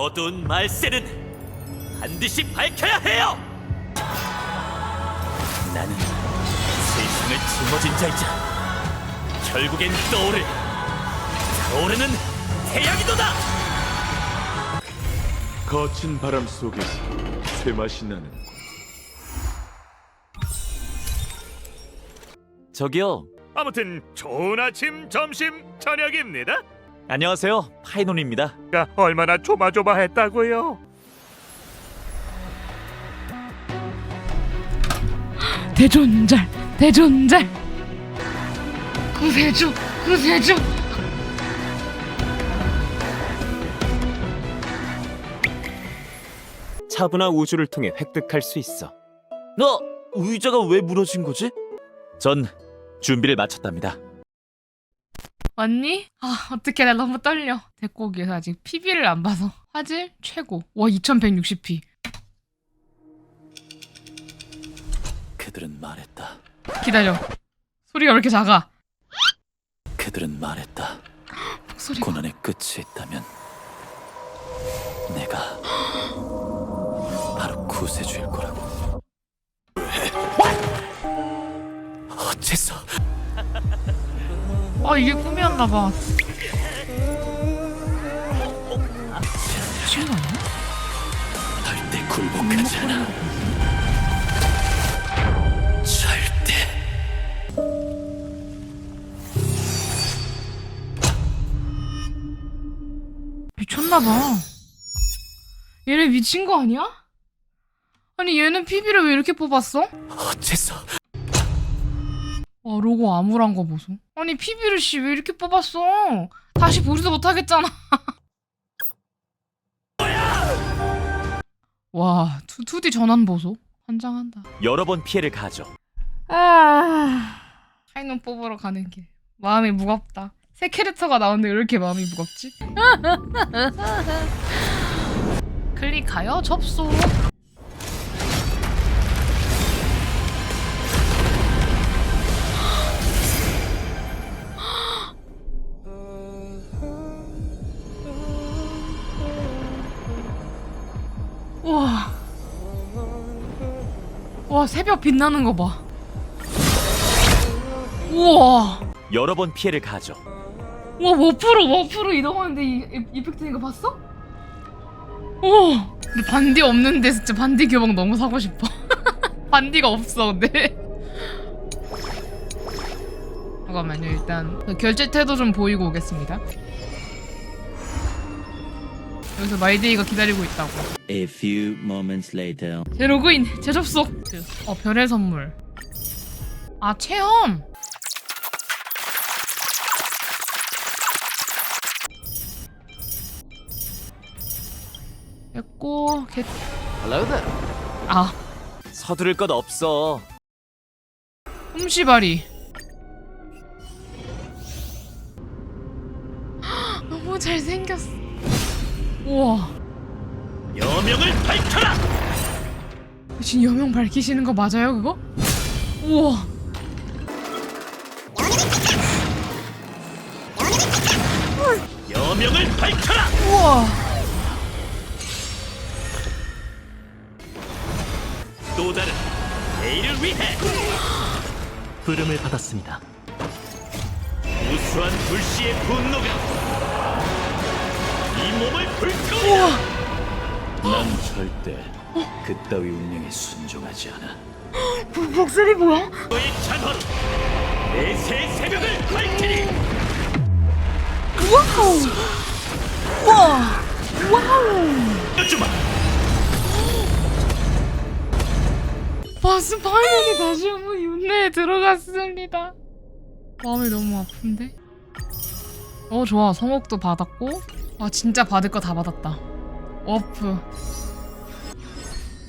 어두운 말세는 반드시 밝혀야 해요. 나는 세상을 짊어진 자이자 결국엔 떠오를 떠오르는 태양이도다. 거친 바람 속에서 새맛이 나는 저기요. 아무튼 좋은 아침, 점심, 저녁입니다. 안녕하세요. 파이논입니다. 가 얼마나 조마조마했다고요? 대존잘 대존잘 구세주 구세주 차분한 우주를 통해 획득할 수 있어. 너 의자가 왜 무너진 거지? 전 준비를 마쳤답니다. 왔니? 아 어떡해 나 너무 떨려 대고기에서 아직 PB를 안 봐서 화질 최고 와 2160p 그들은 말했다. 기다려 소리가 왜 이렇게 작아 그들은 말했다. 목소리가 고난의 끝이 있다면 내가 바로 구세주일 거라고. 왜? 어째서? 아 이게 꿈이었나 봐 미친 거 아니야? 절대 굴복하지 않아. 절대. 미쳤나 봐 얘네 미친 거 아니야? 아니 얘는 PB를 왜 이렇게 뽑았어? 어째서? 와 로고 암울한 거 보소. 아니 PB를 씨왜 이렇게 뽑았어? 다시 보지도 못하겠잖아. 와 2, 2D 전환 보소. 환장한다. 여러 번 피해를 가죠. 아 하이논 뽑으러 가는 길. 마음이 무겁다. 새 캐릭터가 나오는데 왜 이렇게 마음이 무겁지? 클릭하여 접속 와 새벽 빛나는 거 봐. 우와. 여러 번 피해를 가죠. 와 워프로 워프로 이동하는데 이, 이 이펙트인 거 봤어? 오. 근데 반디 없는데 진짜 반디 교복 너무 사고 싶어. 반디가 없어 근데. 잠깐만요 일단 그 결제 태도 좀 보이고 오겠습니다. 여기서 마이데이가 기다리고 있다고. A few moments later. 제 로그인 재접속. 어 별의 선물. 아 체험! 됐고 개... 아. 서두를 것 없어. 홈시바리 너무 잘생겼어 우와 여명을 밝혀라. 지금 여명 밝히시는 거 맞아요 그거? 우와 여명을 밝혀라. 우와 또 다른 내일을 위해 부름을 받았습니다. 우수한 불씨의 분노가 이 몸을 불태우리라. 난 절대 그따위 운명에 순종하지 않아. 목소리 뭐야? 너의 잔화로 내새 새벽을 밝히리. 와우 우와 와우 주마. 바스 파이널이 다시 한번 윤회에 들어갔습니다. 마음이 너무 아픈데? 어 좋아 성옥도 받았고 아 진짜 받을 거 다 받았다. 워프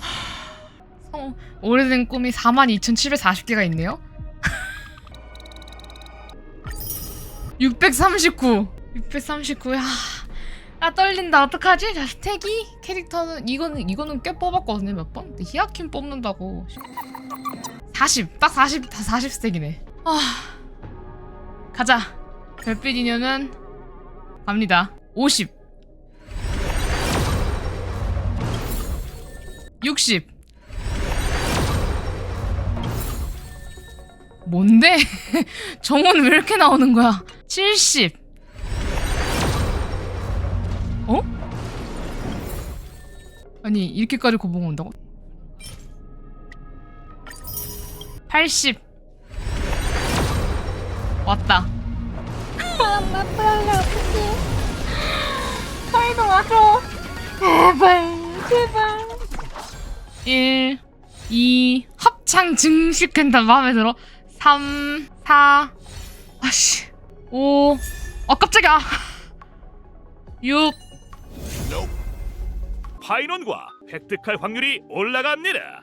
하, 성 오래된 꿈이 42,740개가 있네요. 639 639 야. 아 떨린다 어떡하지? 자 스택이 캐릭터는 이거는 이거는 꽤 뽑았거든요 몇 번? 히아킨 뽑는다고 40 딱 40, 다 40 스택이네 아 가자 별빛 인연은 갑니다 50 60 뭔데? 정원 왜 이렇게 나오는 거야? 70 어? 아니 이렇게까지 고봉 온다고? 80 왔다 엄마 빨리 어떡해 빨리 와줘. 제발 제발. 1 2 합창 증식한다 마음에 들어. 3 4 아씨. 5 아 깜짝이야. 6 파이론과 획득할 확률이 올라갑니다.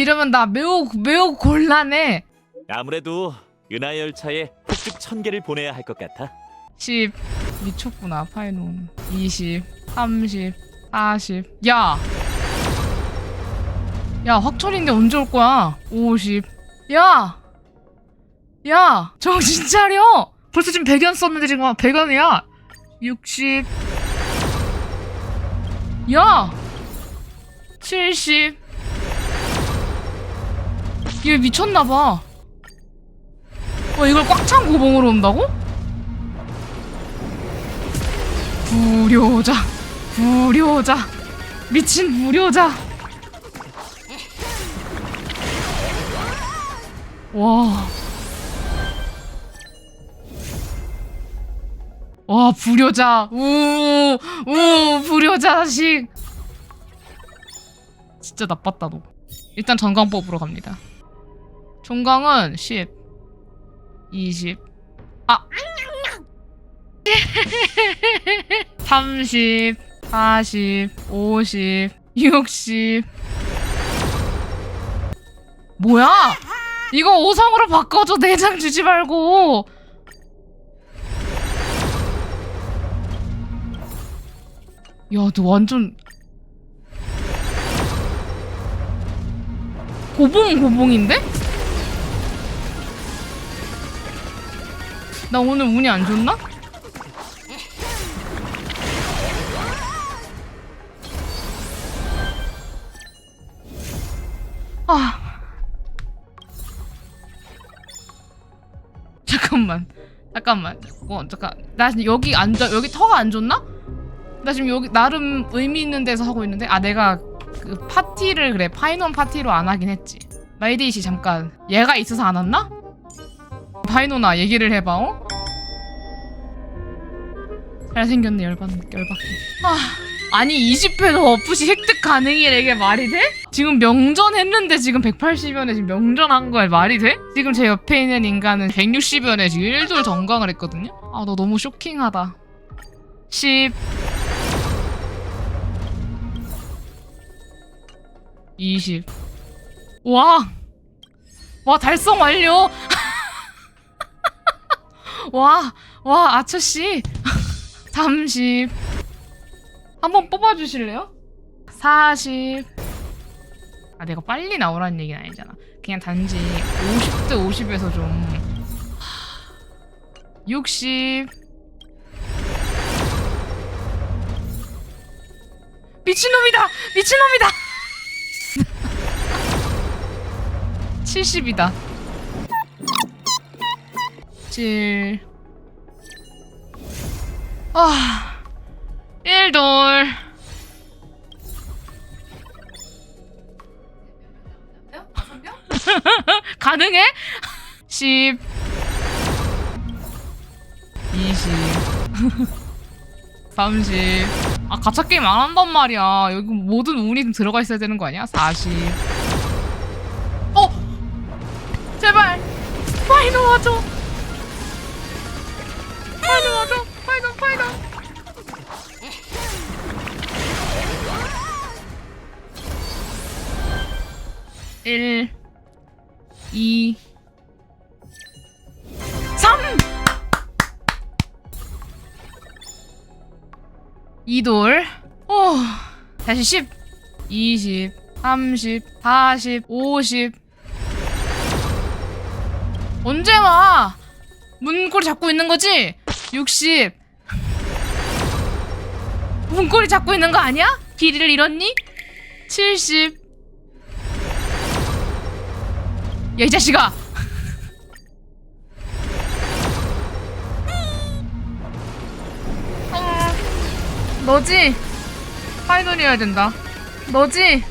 이러면 나 매우 매우 곤란해 아무래도 은하 열차에 획득 천 개를 보내야 할 것 같아. 10 미쳤구나 파이논 20 30 40 야! 야 확철인데 언제 올 거야 50 야! 야! 정신 차려! 벌써 지금 100원 썼는데 지금 100원이야 60 야! 70 얘 미쳤나봐. 와 이걸 꽉찬 고봉으로 온다고? 불효자. 불효자. 미친 불효자. 와. 와 불효자. 우 우 불효자 자식. 진짜 나빴다 너. 일단 전강 뽑으러 갑니다 종강은 10 20 아 30, 40, 50, 60. 뭐야? 이거 5성으로 바꿔줘. 내장 주지 말고. 야, 너 완전 고봉 고봉인데? 나 오늘 운이 안 좋나? 아. 잠깐만. 잠깐만. 어, 잠깐. 나 지금 여기 앉아. 여기 터가 안 좋나? 나 지금 여기 나름 의미 있는 데서 하고 있는데 아 내가 그 파티를 그래 파이논 파티로 안 하긴 했지. 마이데이시 잠깐. 얘가 있어서 안 왔나? 파이논아 얘기를 해봐. 어? 잘생겼네 열받 열받게. 아. 아니 20회도 어프시 획득 가능이래 이게 말이 돼? 지금 명전 했는데 지금 180연에 지금 명전 한 거야 말이 돼? 지금 제 옆에 있는 인간은 160연에 지금 1돌 정강을 했거든요? 아 너 너무 쇼킹하다 10 20 와! 와 달성 완료! 와! 와 아처씨 30 한번 뽑아주실래요? 40. 아, 내가 빨리 나오라는 얘기는 아니잖아. 그냥 단지 50대 50에서 좀. 60. 미친놈이다! 미친놈이다! 70이다. 7. 아. 1돌 가능해? 10 20 30 아 가차 게임 안 한단 말이야 여기 모든 운이 들어가 있어야 되는 거 아니야? 40 어! 제발 파이너 와줘 2돌. 오. 다시 10. 20. 30. 40. 50. 언제 와? 문고리 잡고 있는 거지? 60. 문고리 잡고 있는 거 아니야? 길이를 잃었니? 70. 야, 이 자식아! 너지? 파이널 해야 된다. 너지?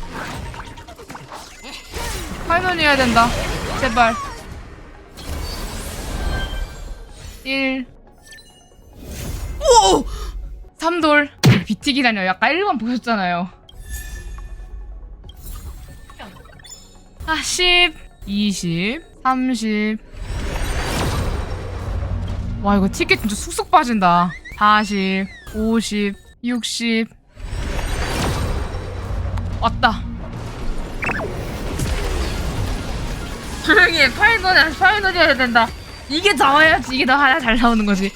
파이널 해야 된다. 제발. 1 오! 3돌. 비틱이라뇨. 약간 1번 보셨잖아요. 아 10, 20, 30 와 이거 티켓 진짜 쑥쑥 빠진다. 40, 50, 60 왔다. 조용히 해. 파이널 파이널 해야 된다. 이게 나와야지 이게 나 하나 잘 나오는 거지.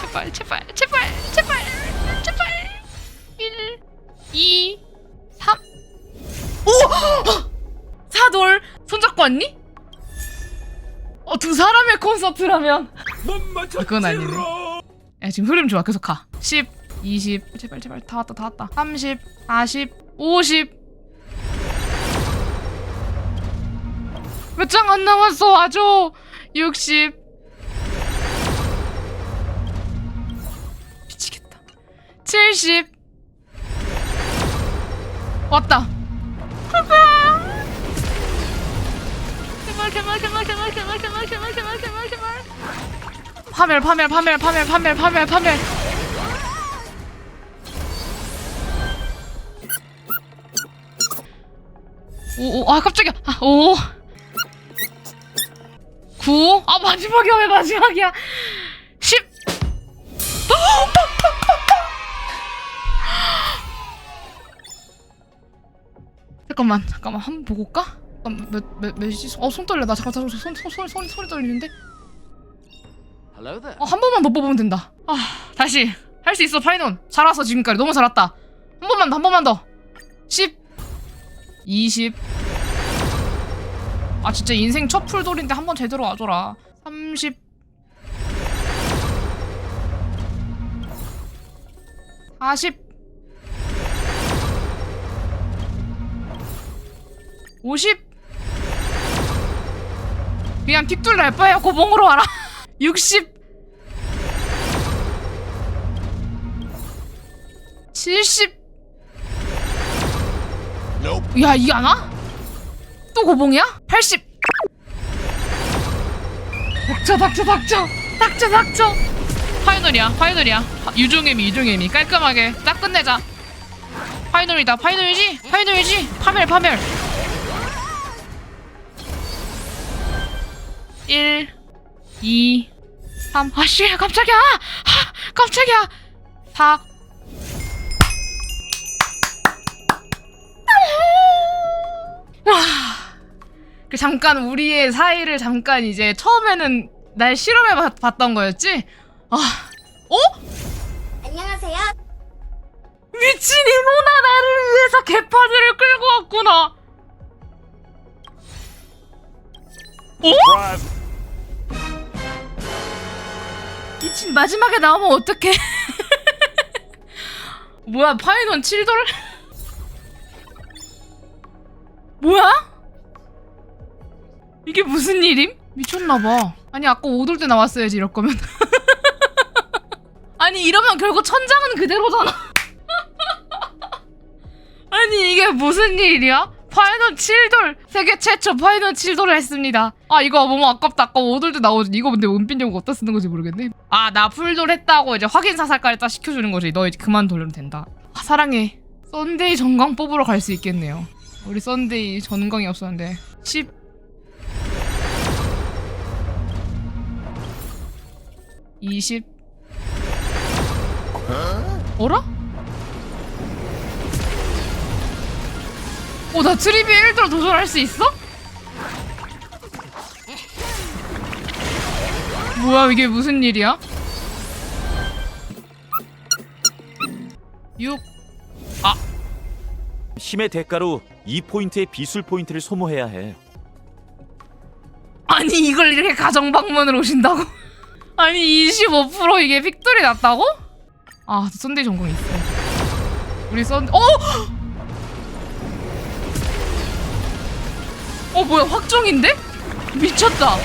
제발 제발 제발 제발 제발. 1 2 3 오! 사돌 손잡고 왔니? 어 두 사람의 콘서트라면. 그건 아니네 야 지금 흐름 좋아. 계속 가. 10, 20 제발 제발. 다 왔다 다 왔다. 30, 40, 50 몇 장 안 남았어. 와줘 60 미치겠다. 70 왔다. 제발 제발 제발 제발 제발 제발 제발 제발 제발 파멸 파멸 파멸 파멸 파멸 파멸 파멸 오오 아 깜짝이야 아, 오 9. 아, 마지막이야, 왜 마지막이야? 10. 잠깐만, 잠깐만, 한 번 보고 올까? 잠깐, 몇, 몇, 몇이지? 어, 손 떨려. 나 잠깐, 잠깐, 손, 손, 손, 손, 손이 떨리는데? 어, 한 번만 더 뽑으면 된다. 아, 다시. 할 수 있어, 파이논. 잘 왔어, 지금까지. 너무 잘 왔다. 한 번만 더, 한 번만 더. 10. 20. 아 진짜 인생 첫 풀돌인데 한 번 제대로 와줘라 30 40 50 그냥 픽돌 날 바에야 고봉으로 와라 60 70야안 와? 또 고봉이야? 80 닥쳐 닥쳐 닥쳐. 닥쳐 닥쳐. 파이널이야 파이널이야. 유종애미 유종애미. 깔끔하게. 딱 끝내자. 파이널이다 파이널이지? 파이널이지? 파멸 파멸. 1 2 3 아 씨 깜짝이야. 아, 깜짝이야. 4 그 잠깐 우리의 사이를 잠깐 이제 처음에는 날 실험해 봤- 봤던 거였지? 아, 어? 안녕하세요. 미친 이모나 나를 위해서 개파들을 끌고 왔구나. 어? 미친 마지막에 나오면 어떡해? 뭐야 파이넌 7돌? 뭐야? 이게 무슨 일임? 미쳤나봐. 아니 아까 5돌 때 나왔어야지 이럴 거면. 아니 이러면 결국 천장은 그대로잖아. 아니 이게 무슨 일이야? 파이널 7돌 세계 최초 파이널 7돌을 했습니다. 아 이거 너무 아깝다. 아까 5돌 때 나오지. 이거 근데 은빈 형 어디다 쓰는 건지 모르겠네. 아 나 풀돌 했다고 이제 확인 사살까지 딱 시켜주는 거지. 너 이제 그만 돌리면 된다. 아, 사랑해. 썬데이 전광 뽑으러 갈 수 있겠네요. 우리 썬데이 전광이 없었는데 10 20 어라? 어, 나 트리비 1도 도전할 수 있어? 뭐야, 이게 무슨 일이야? 6 힘의 대가로 2포인트의 비술 포인트를 소모해야 해. 아니 이걸 이렇게 가정 방문을 오신다고? 아니 25% 이게 픽돌이 났다고? 아 썬데이 전공 있어. 우리 썬 어? 어 뭐야 확정인데? 미쳤다.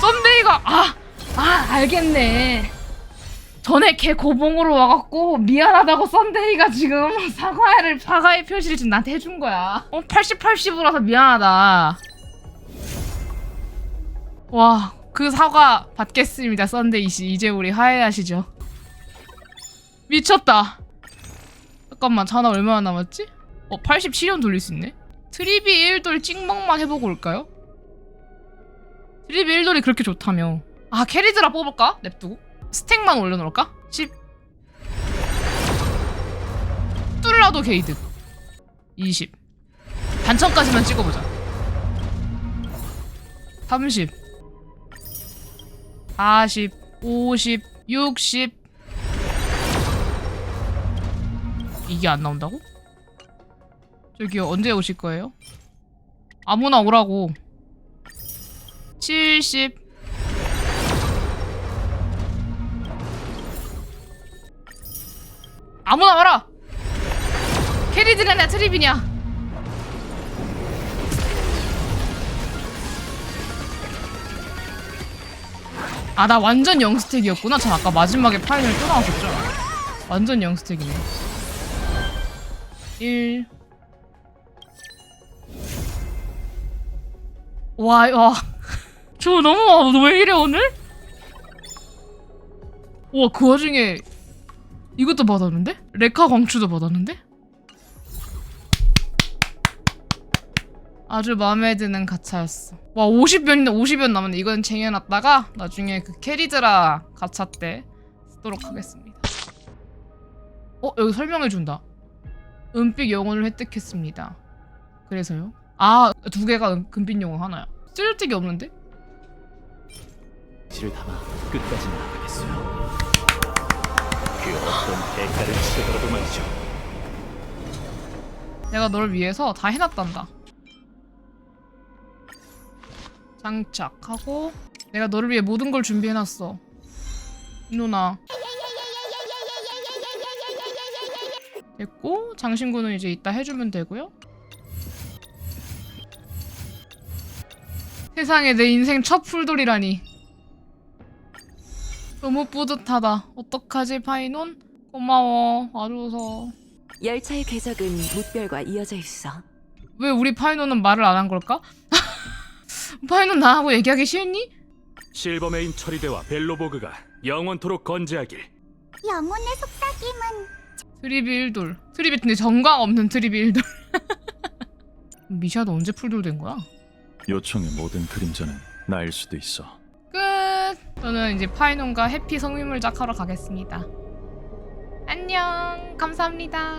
썬데이가 아, 아 알겠네. 전에 걔 고봉으로 와갖고 미안하다고 썬데이가 지금 사과를 사과의 표시를 지금 나한테 해준 거야. 어 80, 80으로서 미안하다. 와, 그 사과 받겠습니다, 썬데이 씨. 이제 우리 화해하시죠. 미쳤다. 잠깐만, 전화 얼마나 남았지? 어, 87년 돌릴 수 있네. 트리비 1돌 찍먹만 해보고 올까요? 트리비 1돌이 그렇게 좋다며. 아, 캐리드라 뽑을까? 냅두고. 스택만 올려놓을까? 10. 뚫라도 게이드. 20. 단천까지만 찍어보자. 30. 40, 50, 60. 이게 안 나온다고? 저기요, 언제 오실 거예요? 아무나 오라고. 70. 아무나 와라! 캐리드라냐, 트리비냐? 아, 나 완전 영스택이었구나. 전 아까 마지막에 파인을 또 나왔었죠. 완전 영스택이네. 1. 와, 와. 저 너무, 아, 왜 이래, 오늘? 우와, 그 와중에 이것도 받았는데? 레카 광추도 받았는데? 아주 마음에 드는 가차였어. 와 50연 50연 남았네. 이건 쟁여놨다가 나중에 그 캐리드라 가차 때 쓰도록 하겠습니다. 어 여기 설명해 준다. 은빛 영혼을 획득했습니다. 그래서요? 아두 개가 은, 금빛 영혼 하나야. 쓸데기 없는데? 지를 담아 끝까지 나가겠어요. 그 어떤 대가를 치더라도 말이죠. 내가 널 위해서 다 해놨단다. 장착하고 내가 너를 위해 모든 걸 준비해놨어. 누나. 됐고 장신구는 이제 이따 해주면 되고요. 세상에 내 인생 첫 풀돌이라니. 너무 뿌듯하다. 어떡하지 파이논? 고마워. 와줘서. 열차의 궤적은 무별과 이어져 있어. 왜 우리 파이논은 말을 안 한 걸까? 파이논 나하고 얘기하기 싫니? 실버메인 처리대와 벨로보그가 영원토록 건재하길. 영혼의 속삭임은 트리비 1돌 트리비 근데 정광 없는 트리비 1돌 미샤도 언제 풀돌 된 거야? 요청의 모든 그림자는 나일 수도 있어. 끝 저는 이제 파이논과 해피 성유물 짝하러 가겠습니다 안녕 감사합니다